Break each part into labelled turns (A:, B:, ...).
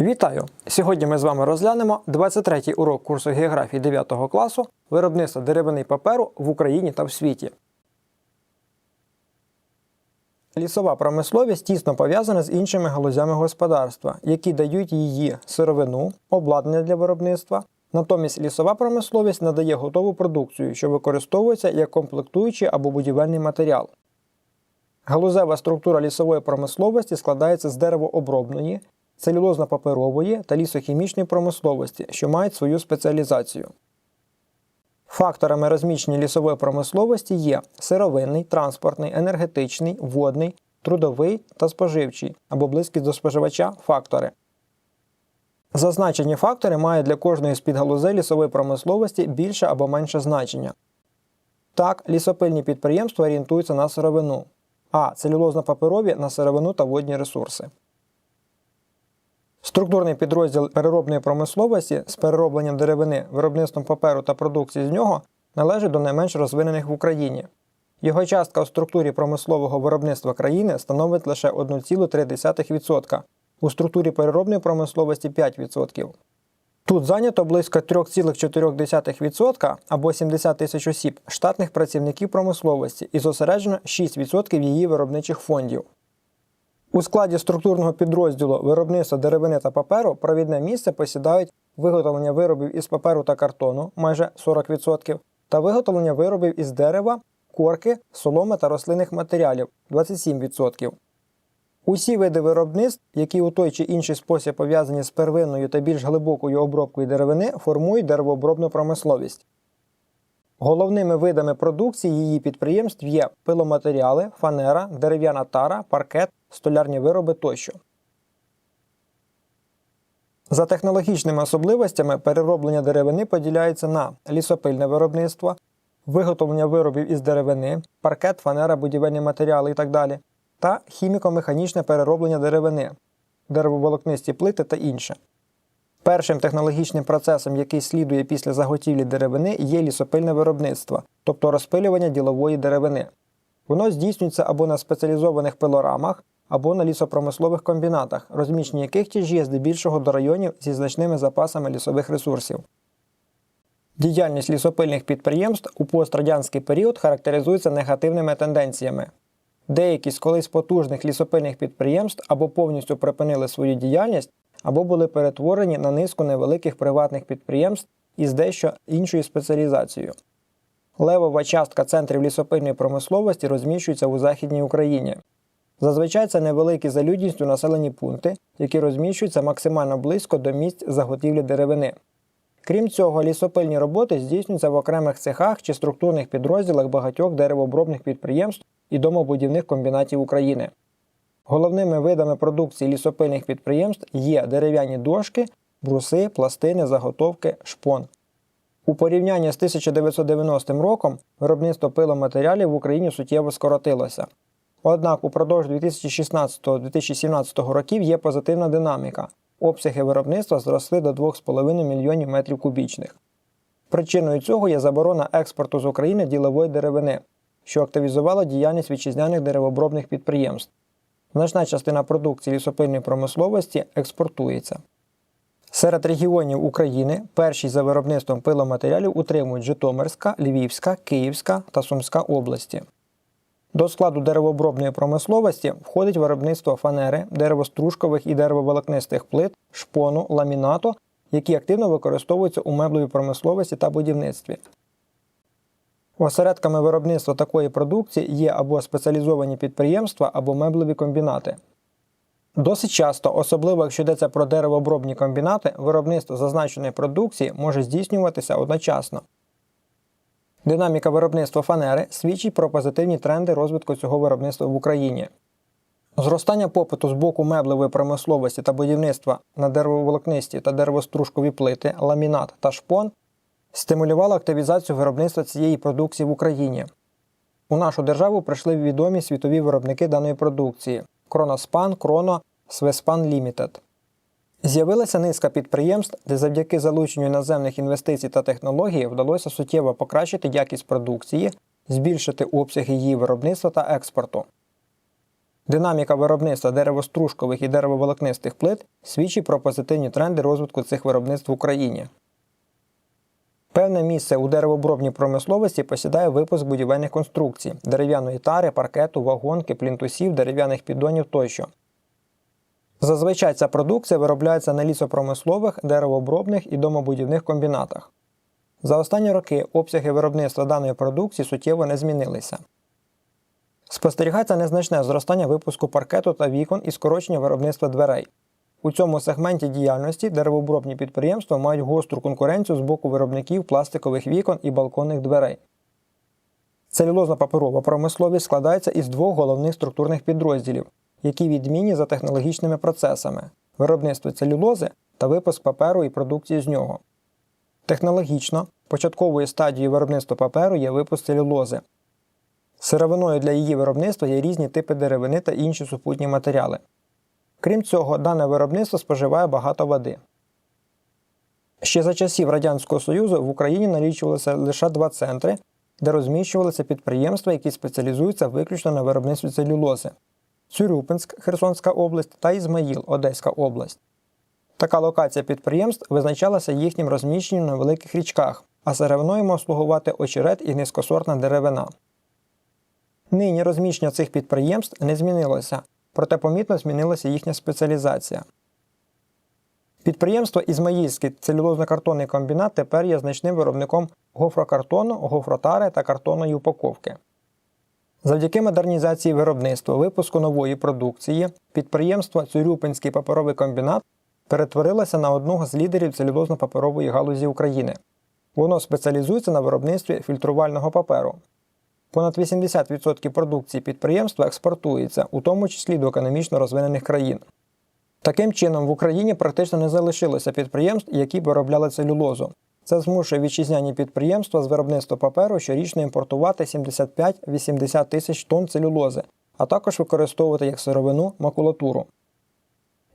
A: Вітаю! Сьогодні ми з вами розглянемо 23-й урок курсу географії 9 класу виробництво деревини паперу в Україні та в світі. Лісова промисловість тісно пов'язана з іншими галузями господарства, які дають її сировину, обладнання для виробництва. Натомість лісова промисловість надає готову продукцію, що використовується як комплектуючий або будівельний матеріал. Галузева структура лісової промисловості складається з деревообробної, целюлозно-паперової та лісохімічної промисловості, що мають свою спеціалізацію. Факторами розміщення лісової промисловості є сировинний, транспортний, енергетичний, водний, трудовий та споживчий або близькість до споживача фактори. Зазначені фактори мають для кожної з підгалузей лісової промисловості більше або менше значення. Так, лісопильні підприємства орієнтуються на сировину, а целюлозно-паперові на сировину та водні ресурси. Структурний підрозділ переробної промисловості з переробленням деревини, виробництвом паперу та продукції з нього належить до найменш розвинених в Україні. Його частка у структурі промислового виробництва країни становить лише 1,3%, у структурі переробної промисловості 5%. Тут зайнято близько 3,4% або 70 тисяч осіб штатних працівників промисловості і зосереджено 6% її виробничих фондів. У складі структурного підрозділу виробництва деревини та паперу провідне місце посідають виготовлення виробів із паперу та картону майже 40% та виготовлення виробів із дерева, корки, соломи та рослинних матеріалів 27%. Усі види виробництв, які у той чи інший спосіб пов'язані з первинною та більш глибокою обробкою деревини, формують деревообробну промисловість. Головними видами продукції її підприємств є пиломатеріали, фанера, дерев'яна тара, паркет, столярні вироби тощо. За технологічними особливостями перероблення деревини поділяється на лісопильне виробництво, виготовлення виробів із деревини, паркет, фанера, будівельні матеріали і так далі, та хіміко-механічне перероблення деревини, деревоволокнисті плити та інше. Першим технологічним процесом, який слідує після заготівлі деревини, є лісопильне виробництво, тобто розпилювання ділової деревини. Воно здійснюється або на спеціалізованих пилорамах, або на лісопромислових комбінатах, розміщення яких тяжі є здебільшого до районів зі значними запасами лісових ресурсів. Діяльність лісопильних підприємств у пострадянський період характеризується негативними тенденціями. Деякі з колись потужних лісопильних підприємств або повністю припинили свою діяльність, або були перетворені на низку невеликих приватних підприємств із дещо іншою спеціалізацією. Левова частка центрів лісопильної промисловості розміщується у Західній Україні. Зазвичай це невеликі за людністю населені пункти, які розміщуються максимально близько до місць заготівлі деревини. Крім цього, лісопильні роботи здійснюються в окремих цехах чи структурних підрозділах багатьох деревообробних підприємств і домобудівних комбінатів України. Головними видами продукції лісопильних підприємств є дерев'яні дошки, бруси, пластини, заготовки, шпон. У порівнянні з 1990 роком виробництво пиломатеріалів в Україні суттєво скоротилося. Однак упродовж 2016-2017 років є позитивна динаміка. Обсяги виробництва зросли до 2,5 мільйонів метрів кубічних. Причиною цього є заборона експорту з України ділової деревини, що активізувала діяльність вітчизняних деревообробних підприємств. Значна частина продукції лісопильної промисловості експортується. Серед регіонів України перші за виробництвом пиломатеріалів утримують Житомирська, Львівська, Київська та Сумська області. До складу деревообробної промисловості входить виробництво фанери, деревостружкових і деревоволокнистих плит, шпону, ламінату, які активно використовуються у меблевій промисловості та будівництві. Осередками виробництва такої продукції є або спеціалізовані підприємства, або меблеві комбінати. Досить часто, особливо якщо йдеться про деревообробні комбінати, виробництво зазначеної продукції може здійснюватися одночасно. Динаміка виробництва фанери свідчить про позитивні тренди розвитку цього виробництва в Україні. Зростання попиту з боку меблевої промисловості та будівництва на деревоволокнисті та деревостружкові плити, ламінат та шпон стимулювало активізацію виробництва цієї продукції в Україні. У нашу державу прийшли відомі світові виробники даної продукції Кроноспан, Кроно, Свеспан Лімітед. З'явилася низка підприємств, де завдяки залученню іноземних інвестицій та технологій вдалося суттєво покращити якість продукції, збільшити обсяги її виробництва та експорту. Динаміка виробництва деревостружкових і деревоволокнистих плит свідчить про позитивні тренди розвитку цих виробництв в Україні. Певне місце у деревообробній промисловості посідає випуск будівельних конструкцій, дерев'яної тари, паркету, вагонки, плінтусів, дерев'яних піддонів тощо. Зазвичай ця продукція виробляється на лісопромислових, деревообробних і домобудівних комбінатах. За останні роки обсяги виробництва даної продукції суттєво не змінилися. Спостерігається незначне зростання випуску паркету та вікон і скорочення виробництва дверей. У цьому сегменті діяльності деревообробні підприємства мають гостру конкуренцію з боку виробників пластикових вікон і балконних дверей. Целюлозно-паперова промисловість складається із двох головних структурних підрозділів, які відмінні за технологічними процесами виробництво целюлози та випуск паперу і продукції з нього. Технологічно початковою стадією виробництва паперу є випуск целюлози. Сировиною для її виробництва є різні типи деревини та інші супутні матеріали. Крім цього, дане виробництво споживає багато води. Ще за часів Радянського Союзу в Україні налічувалося лише два центри, де розміщувалися підприємства, які спеціалізуються виключно на виробництві целюлози Цюрюпинськ, Херсонська область та Ізмаїл, Одеська область. Така локація підприємств визначалася їхнім розміщенням на великих річках, а сировиною мав слугувати очерет і низькосортна деревина. Нині розміщення цих підприємств не змінилося, проте помітно змінилася їхня спеціалізація. Підприємство Ізмаїльський целюлозно-картонний комбінат тепер є значним виробником гофрокартону, гофротари та картонної упаковки. Завдяки модернізації виробництва випуску нової продукції підприємство Цюрюпинський паперовий комбінат перетворилося на одного з лідерів целюлозно-паперової галузі України. Воно спеціалізується на виробництві фільтрувального паперу. Понад 80% продукції підприємства експортується, у тому числі до економічно розвинених країн. Таким чином, в Україні практично не залишилося підприємств, які виробляли целюлозу. Це змушує вітчизняні підприємства з виробництва паперу щорічно імпортувати 75-80 тисяч тонн целюлози, а також використовувати як сировину макулатуру.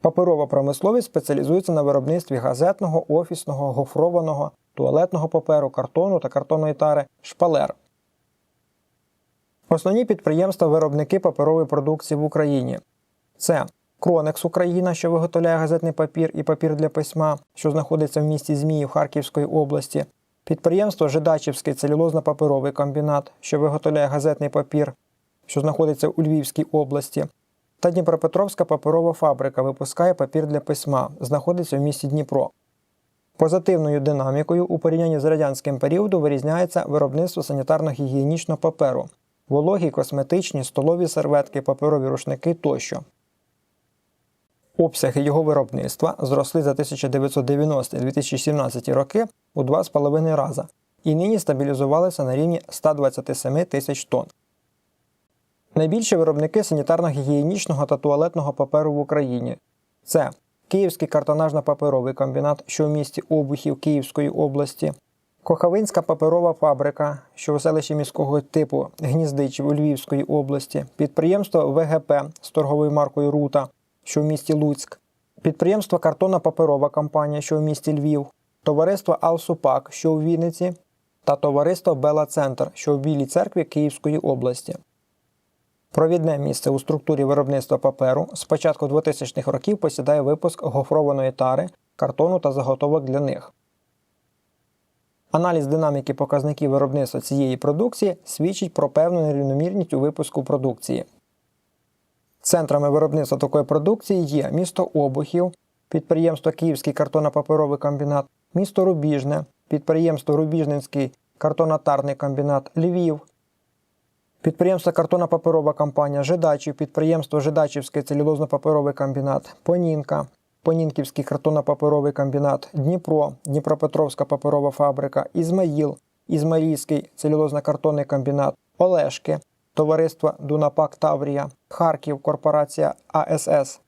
A: Паперова промисловість спеціалізується на виробництві газетного, офісного, гофрованого, туалетного паперу, картону та картонної тари, шпалер. Основні підприємства-виробники паперової продукції в Україні. Це Кронекс Україна, що виготовляє газетний папір і папір для письма, що знаходиться в місті Зміїв Харківської області, підприємство Жидачівський целюлозно-паперовий комбінат, що виготовляє газетний папір, що знаходиться у Львівській області, та Дніпропетровська паперова фабрика випускає папір для письма, знаходиться в місті Дніпро. Позитивною динамікою у порівнянні з радянським періодом вирізняється виробництво санітарно-гігієнічного паперу, вологі, косметичні, столові серветки, паперові рушники тощо. Обсяги його виробництва зросли за 1990-2017 роки у 2,5 рази і нині стабілізувалися на рівні 127 тисяч тонн. Найбільші виробники санітарно-гігієнічного та туалетного паперу в Україні це Київський картонажно-паперовий комбінат, що в місті Обухів Київської області, Кохавинська паперова фабрика, що у селищі міського типу Гніздичів у Львівської області, підприємство ВГП з торговою маркою Рута, що в місті Луцьк, підприємство Картонна паперова компанія, що в місті Львів, товариство Алсупак, що у Вінниці, та товариство Бела Центр, що в Білій церкві Київської області. Провідне місце у структурі виробництва паперу. З початку 2000-х років посідає випуск гофрованої тари, картону та заготовок для них. Аналіз динаміки показників виробництва цієї продукції свідчить про певну нерівномірність у випуску продукції. Центрами виробництва такої продукції є місто Обухів, підприємство Київський картонно-паперовий комбінат, місто Рубіжне, підприємство Рубіжненський картонатарний комбінат Львів, підприємство Картонно-паперова компанія Жидачів, підприємство Жидачівський целюлозно-паперовий комбінат, Понінка, Понінківський картонно-паперовий комбінат, Дніпро, Дніпропетровська паперова фабрика, Ізмаїл, Ізмаїльський целюлозно-картонний комбінат, Олешки, Товариство Дунапак Таврія, Харків, Корпорація АСС.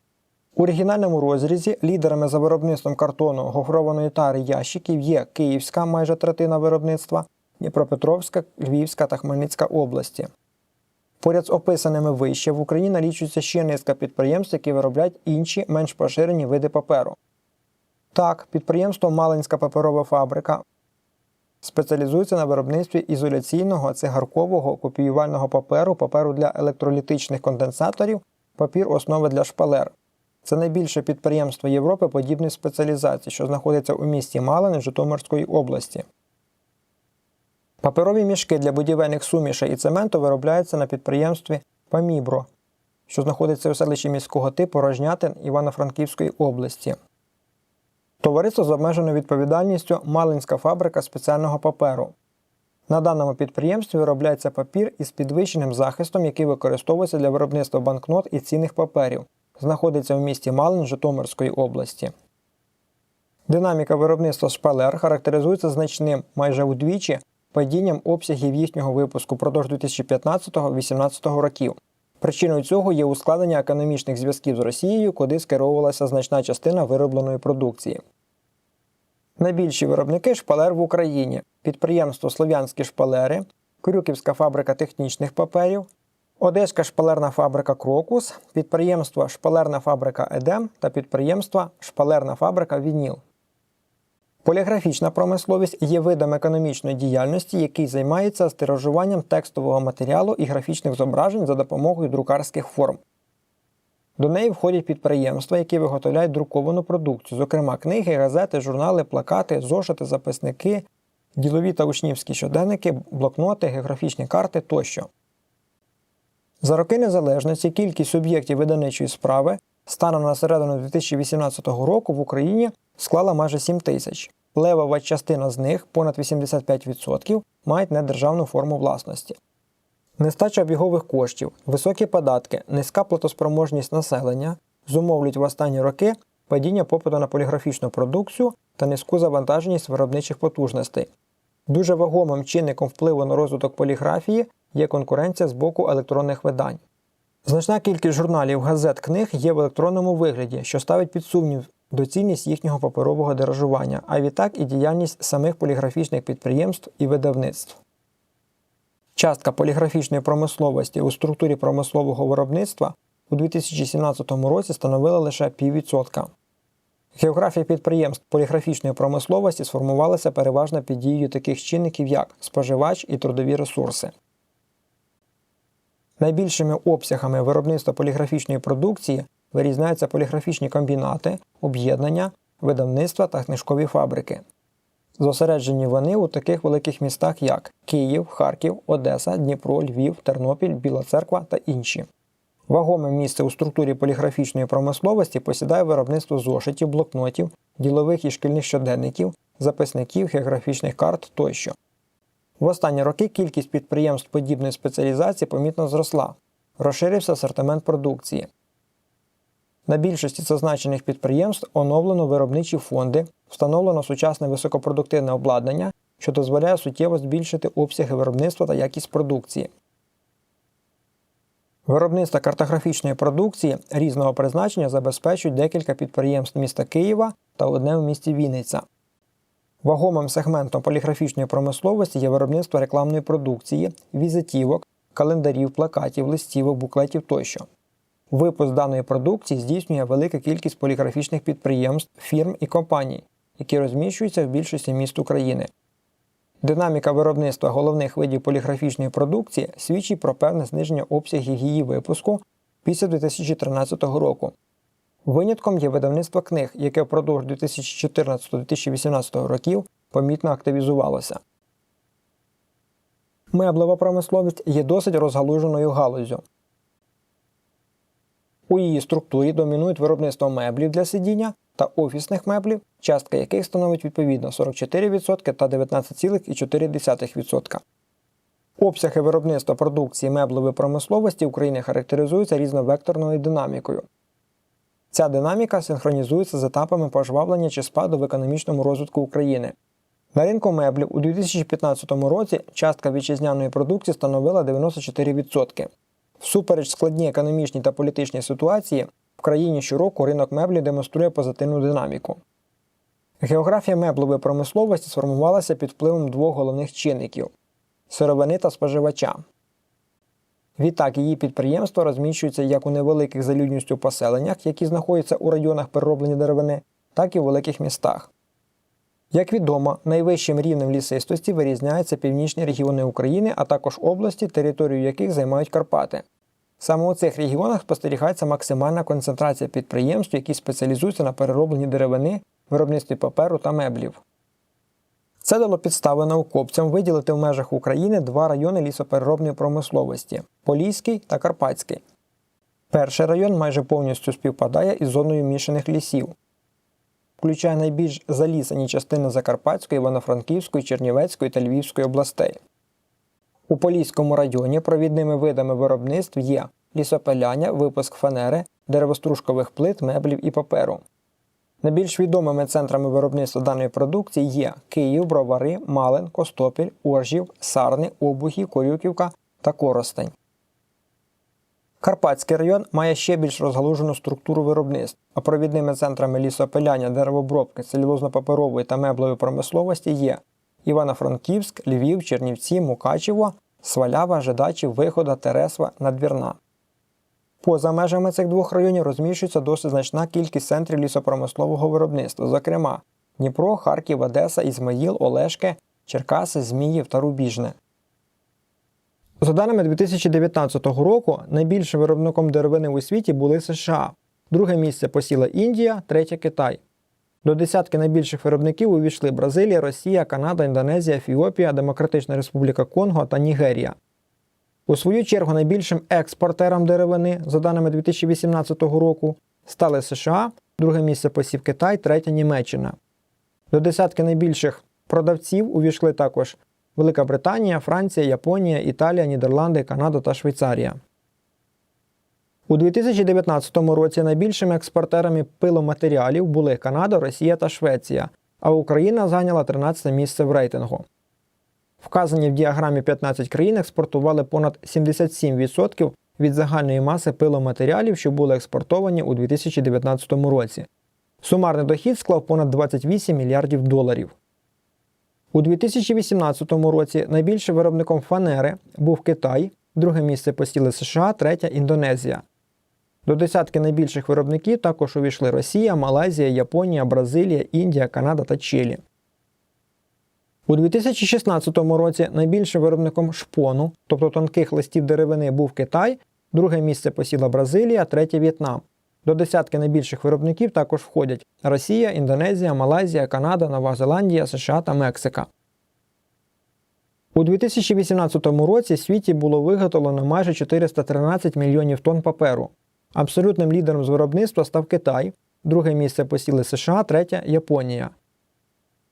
A: У оригінальному розрізі лідерами за виробництвом картону гофрованої тари ящиків є Київська майже третина виробництва, Дніпропетровська, Львівська та Хмельницька області. Поряд з описаними вище в Україні налічується ще низка підприємств, які виробляють інші менш поширені види паперу. Так, підприємство Малинська паперова фабрика спеціалізується на виробництві ізоляційного цигаркового копіювального паперу, паперу для електролітичних конденсаторів папір основи для шпалер. Це найбільше підприємство Європи подібної спеціалізації, що знаходиться у місті Малин Житомирської області. Паперові мішки для будівельних сумішей і цементу виробляються на підприємстві Памібро, що знаходиться у селищі міського типу Рожнятин Івано-Франківської області. Товариство з обмеженою відповідальністю Малинська фабрика спеціального паперу. На даному підприємстві виробляється папір із підвищеним захистом, який використовується для виробництва банкнот і цінних паперів. Знаходиться в місті Малин Житомирської області. Динаміка виробництва шпалер характеризується значним майже удвічі падінням обсягів їхнього випуску впродовж 2015-2018 років. Причиною цього є ускладнення економічних зв'язків з Росією, куди скеровувалася значна частина виробленої продукції. Найбільші виробники шпалер в Україні підприємство Слов'янські шпалери, Крюківська фабрика технічних паперів, Одеська шпалерна фабрика Крокус, підприємство Шпалерна фабрика Едем та підприємство Шпалерна фабрика Вініл. Поліграфічна промисловість є видом економічної діяльності, який займається стиражуванням текстового матеріалу і графічних зображень за допомогою друкарських форм. До неї входять підприємства, які виготовляють друковану продукцію, зокрема книги, газети, журнали, плакати, зошити, записники, ділові та учнівські щоденники, блокноти, географічні карти тощо. За роки незалежності кількість суб'єктів видавничої справи станом на середину 2018 року в Україні склала майже 7 тисяч. Левова частина з них, понад 85%, мають недержавну форму власності. Нестача обігових коштів, високі податки, низька платоспроможність населення зумовлюють в останні роки падіння попиту на поліграфічну продукцію та низьку завантаженість виробничих потужностей. Дуже вагомим чинником впливу на розвиток поліграфії є конкуренція з боку електронних видань. Значна кількість журналів, газет, книг є в електронному вигляді, що ставить під сумнів доцільність їхнього паперового дирижування, а відтак і діяльність самих поліграфічних підприємств і видавництв. Частка поліграфічної промисловості у структурі промислового виробництва у 2017 році становила лише піввідсотка. Географія підприємств поліграфічної промисловості сформувалася переважно під дією таких чинників, як споживач і трудові ресурси. Найбільшими обсягами виробництва поліграфічної продукції вирізняються поліграфічні комбінати, об'єднання, видавництва та книжкові фабрики. Зосереджені вони у таких великих містах, як Київ, Харків, Одеса, Дніпро, Львів, Тернопіль, Біла Церква та інші. Вагоме місце у структурі поліграфічної промисловості посідає виробництво зошитів, блокнотів, ділових і шкільних щоденників, записників, географічних карт тощо. В останні роки кількість підприємств подібної спеціалізації помітно зросла, розширився асортимент продукції. На більшості зазначених підприємств оновлено виробничі фонди, встановлено сучасне високопродуктивне обладнання, що дозволяє суттєво збільшити обсяги виробництва та якість продукції. Виробництво картографічної продукції різного призначення забезпечують декілька підприємств міста Києва та одне в місті Вінниця. Вагомим сегментом поліграфічної промисловості є виробництво рекламної продукції, візитівок, календарів, плакатів, листівок, буклетів тощо. Випуск даної продукції здійснює велика кількість поліграфічних підприємств, фірм і компаній, які розміщуються в більшості міст України. Динаміка виробництва головних видів поліграфічної продукції свідчить про певне зниження обсягів її випуску після 2013 року. Винятком є видавництво книг, яке впродовж 2014-2018 років помітно активізувалося. Меблева промисловість є досить розгалуженою галузю. У її структурі домінують виробництво меблів для сидіння та офісних меблів, частка яких становить відповідно 44% та 19,4%. Обсяги виробництва продукції меблевої промисловості України характеризуються різновекторною динамікою. Ця динаміка синхронізується з етапами пожвавлення чи спаду в економічному розвитку України. На ринку меблів у 2015 році частка вітчизняної продукції становила 94%. Всупереч складній економічній та політичній ситуації, в країні щороку ринок меблів демонструє позитивну динаміку. Географія меблевої промисловості сформувалася під впливом двох головних чинників сировини та споживача. Відтак, її підприємства розміщуються як у невеликих залюдністю поселеннях, які знаходяться у районах перероблення деревини, так і у великих містах. Як відомо, найвищим рівнем лісистості вирізняються північні регіони України, а також області, територію яких займають Карпати. Саме у цих регіонах спостерігається максимальна концентрація підприємств, які спеціалізуються на переробленні деревини, виробництві паперу та меблів. Це дало підстави науковцям виділити в межах України два райони лісопереробної промисловості Поліський та Карпатський. Перший район майже повністю співпадає із зоною мішаних лісів, включає найбільш залісані частини Закарпатської, Івано-Франківської, Чернівецької та Львівської областей. У Поліському районі провідними видами виробництв є лісопиляння, випуск фанери, деревостружкових плит, меблів і паперу. Найбільш відомими центрами виробництва даної продукції є Київ, Бровари, Малин, Костопіль, Оржів, Сарни, Обухів, Корюківка та Коростень. Карпатський район має ще більш розгалужену структуру виробництв, а провідними центрами лісопиляння, деревообробки, целюлозно-паперової та меблевої промисловості є Івано-Франківськ, Львів, Чернівці, Мукачево, Свалява, Жидачів, Вихода, Тересва, Надвірна. Поза межами цих двох районів розміщується досить значна кількість центрів лісопромислового виробництва, зокрема Дніпро, Харків, Одеса, Ізмаїл, Олешки, Черкаси, Зміїв та Рубіжне. За даними 2019 року, найбільшим виробником деревини у світі були США. Друге місце посіла Індія, третє Китай. До десятки найбільших виробників увійшли Бразилія, Росія, Канада, Індонезія, Ефіопія, Демократична Республіка Конго та Нігерія. У свою чергу найбільшим експортером деревини, за даними 2018 року, стали США, друге місце посів Китай, третє Німеччина. До десятки найбільших продавців увійшли також Велика Британія, Франція, Японія, Італія, Нідерланди, Канада та Швейцарія. У 2019 році найбільшими експортерами пиломатеріалів були Канада, Росія та Швеція, а Україна зайняла 13 місце в рейтингу. Вказані в діаграмі 15 країн експортували понад 77% від загальної маси пиломатеріалів, що були експортовані у 2019 році. Сумарний дохід склав понад 28 мільярдів доларів. У 2018 році найбільшим виробником фанери був Китай, друге місце посіли США, третє Індонезія. До десятки найбільших виробників також увійшли Росія, Малайзія, Японія, Бразилія, Індія, Канада та Чилі. У 2016 році найбільшим виробником шпону, тобто тонких листів деревини, був Китай, друге місце посіла Бразилія, третє В'єтнам. До десятки найбільших виробників також входять Росія, Індонезія, Малайзія, Канада, Нова Зеландія, США та Мексика. У 2018 році світі було виготовлено майже 413 мільйонів тонн паперу. Абсолютним лідером з виробництва став Китай, друге місце посіли США, третє Японія.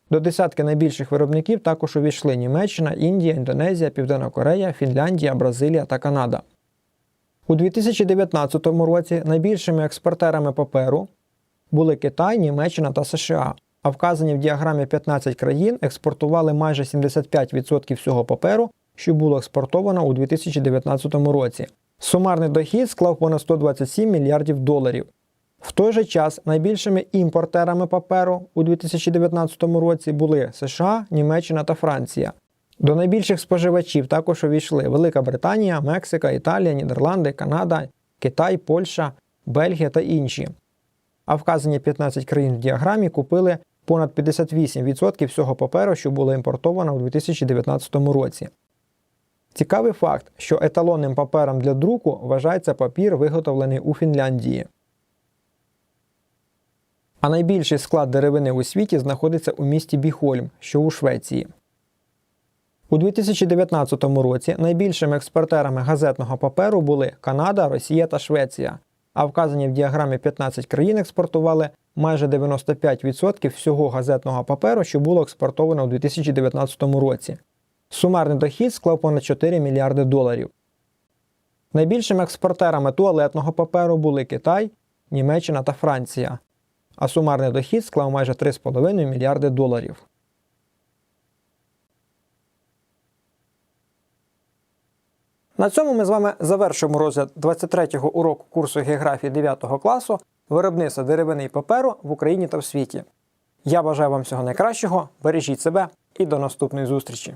A: До десятки найбільших виробників також увійшли Німеччина, Індія, Індонезія, Південна Корея, Фінляндія, Бразилія та Канада. У 2019 році найбільшими експортерами паперу були Китай, Німеччина та США, а вказані в діаграмі 15 країн експортували майже 75% всього паперу, що було експортовано у 2019 році. Сумарний дохід склав понад 127 мільярдів доларів. В той же час найбільшими імпортерами паперу у 2019 році були США, Німеччина та Франція. До найбільших споживачів також увійшли Велика Британія, Мексика, Італія, Нідерланди, Канада, Китай, Польща, Бельгія та інші. А вказані 15 країн в діаграмі купили понад 58% всього паперу, що було імпортовано у 2019 році. Цікавий факт, що еталонним папером для друку вважається папір, виготовлений у Фінляндії. А найбільший склад деревини у світі знаходиться у місті Біхольм, що у Швеції. У 2019 році найбільшими експортерами газетного паперу були Канада, Росія та Швеція, а вказані в діаграмі 15 країн експортували майже 95% всього газетного паперу, що було експортовано у 2019 році. Сумарний дохід склав понад 4 мільярди доларів. Найбільшими експортерами туалетного паперу були Китай, Німеччина та Франція, а сумарний дохід склав майже 3,5 мільярди доларів. На цьому ми з вами завершуємо розгляд 23-го уроку курсу географії 9 класу виробництва деревини і паперу в Україні та в світі. Я бажаю вам всього найкращого, бережіть себе і до наступної зустрічі!